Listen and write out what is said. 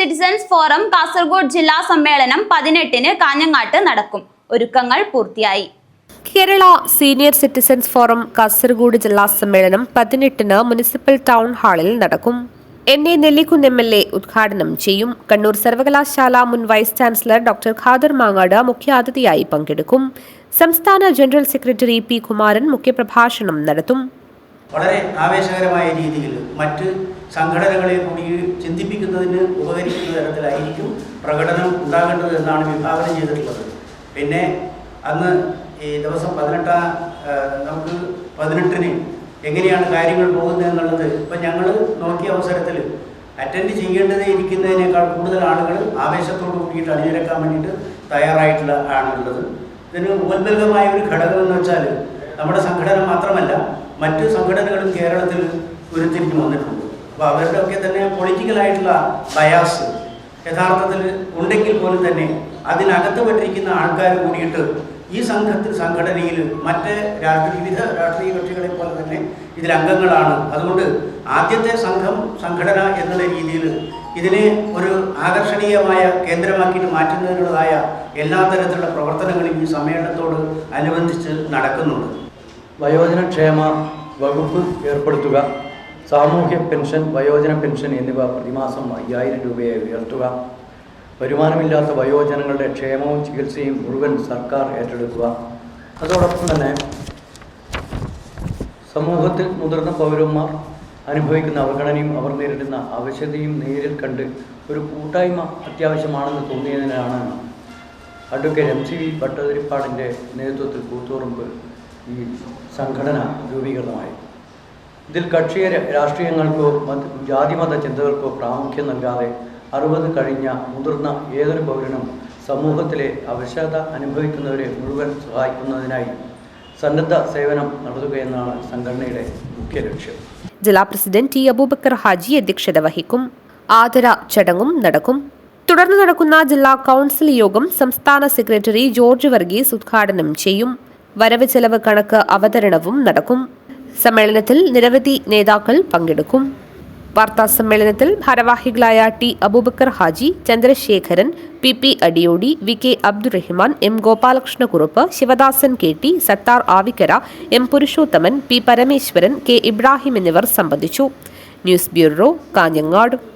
Citizens forum Kasaragod ജില്ലാ സമ്മേളനം പതിനെട്ടിന് കാഞ്ഞങ്ങാട്ട് നടക്കും. ഒരുക്കങ്ങൾ പൂർത്തിയായി. Kerala senior citizens forum Kasaragod ജില്ലാ സമ്മേളനം പതിനെട്ടിന് മുനിസിപ്പൽ ടൗൺ ഹാളിൽ നടക്കും. N A Nellikunnu M L A ഉദ്ഘാടനം ചെയ്യും. കണ്ണൂർ സർവകലാശാല മുൻ vice chancellor doctor Khader Mangad മുഖ്യാതിഥിയായി പങ്കെടുക്കും. സംസ്ഥാന ജനറൽ സെക്രട്ടറി പി കുമാരൻ മുഖ്യപ്രഭാഷണം നടത്തും. വളരെ ആവേശകരമായ രീതിയിൽ മറ്റ് സംഘടനകളെ കൂടി ചിന്തിപ്പിക്കുന്നതിന് ഉപകരിക്കുന്ന തരത്തിലായിരിക്കും പ്രകടനം ഉണ്ടാകേണ്ടത് എന്നാണ് വിഭാവനം ചെയ്തിട്ടുള്ളത്. പിന്നെ അന്ന് ഈ ദിവസം പതിനെട്ടാം നമുക്ക് പതിനെട്ടിന് എങ്ങനെയാണ് കാര്യങ്ങൾ പോകുന്നത് എന്നുള്ളത് ഇപ്പം ഞങ്ങൾ നോക്കിയ അവസരത്തിൽ അറ്റൻഡ് ചെയ്യേണ്ടതേ ഇരിക്കുന്നതിനേക്കാൾ കൂടുതൽ ആളുകൾ ആവേശത്തോട് കൂടിയിട്ട് അണിനിരക്കാൻ വേണ്ടിയിട്ട് തയ്യാറായിട്ടുള്ള ആണുള്ളത് ഇതിന് ഉപോത്ബലകമായ ഒരു ഘടകം എന്ന് വെച്ചാൽ നമ്മുടെ സംഘടന മാത്രമല്ല മറ്റ് സംഘടനകളും കേരളത്തിൽ ഉരുത്തിരിഞ്ഞു വന്നിട്ടുണ്ട്. അപ്പോൾ അവരുടെ ഒക്കെ തന്നെ പൊളിറ്റിക്കലായിട്ടുള്ള ബയാസ് യഥാർത്ഥത്തിൽ ഉണ്ടെങ്കിൽ പോലും തന്നെ അതിനകത്ത് പെട്ടിരിക്കുന്ന ആൾക്കാർ കൂടിയിട്ട് ഈ സംഘത്തിൽ സംഘടനയിൽ മറ്റ് രാഷ്ട്രീയ വിവിധ രാഷ്ട്രീയ കക്ഷികളെ പോലെ തന്നെ ഇതിൽ അംഗങ്ങളാണ്. അതുകൊണ്ട് ആദ്യത്തെ സംഘം സംഘടന എന്നുള്ള രീതിയിൽ ഇതിനെ ഒരു ആകർഷണീയമായ കേന്ദ്രമാക്കിയിട്ട് മാറ്റുന്നതിനുള്ളതായ എല്ലാ തരത്തിലുള്ള പ്രവർത്തനങ്ങളും ഈ സമ്മേളനത്തോട് അനുബന്ധിച്ച് നടക്കുന്നുണ്ട്. വയോജനക്ഷേമ വകുപ്പ് ഏർപ്പെടുത്തുക. സാമൂഹ്യ പെൻഷൻ വയോജന പെൻഷൻ എന്നിവ പ്രതിമാസം അയ്യായിരം രൂപയായി ഉയർത്തുക. വരുമാനമില്ലാത്ത വയോജനങ്ങളുടെ ക്ഷേമവും ചികിത്സയും മുഴുവൻ സർക്കാർ ഏറ്റെടുക്കുക. അതോടൊപ്പം തന്നെ സമൂഹത്തിൽ മുതിർന്ന പൗരന്മാർ അനുഭവിക്കുന്ന അവഗണനയും അവർ നേരിടുന്ന ആവശ്യതയും നേരിൽ കണ്ട് ഒരു കൂട്ടായ്മ അത്യാവശ്യമാണെന്ന് തോന്നിയതിനാണ് അഡ്വക്കേറ്റ് എം സി വി ഭട്ടതിരിപ്പാടിന്റെ നേതൃത്വത്തിൽ കൂത്തുപറമ്പ് ഈ സംഘടന രൂപീകൃതമായി ഇതിൽ കക്ഷിയ രാഷ്ട്രീയങ്ങൾക്കോ മത ജാതിമത ചിന്തകൾക്കോ പ്രാമുഖ്യം നൽകാതെ അറുപത് കഴിഞ്ഞ മുതിർന്ന ഏതൊരു പൗരനും സമൂഹത്തിലെ അവശത അനുഭവിക്കുന്നവരെ മുഴുവൻ സഹായിക്കുന്നതിനായി സന്നദ്ധ സേവനം നടത്തുകയെന്നാണ് സംഘടനയുടെ മുഖ്യ ലക്ഷ്യം. ജില്ലാ പ്രസിഡന്റ് ടി അബൂബക്കർ ഹാജി അധ്യക്ഷത വഹിക്കും. ആദര ചടങ്ങും നടക്കും. തുടർന്ന് നടക്കുന്ന ജില്ലാ കൗൺസിൽ യോഗം സംസ്ഥാന സെക്രട്ടറി ജോർജ് വർഗീസ് ഉദ്ഘാടനം ചെയ്യും. വരവ് ചെലവ് കണക്ക് അവതരണവും നടക്കും. സമ്മേളനത്തിൽ നിരവധി നേതാക്കൾ പങ്കെടുക്കും. വാർത്താ സമ്മേളനത്തിൽ ഭാരവാഹികളായ T. Aboobacker Haji Chandrasekharan P. P. Adiyodi V. K. Abdurahiman M. Gopalakrishna Kurup Sivadasan K. T Sathar Avikkara M. Purushothaman P. Parameswaran K. Ibrahim എന്നിവർ സംബന്ധിച്ചു. News bureau Kanhangad.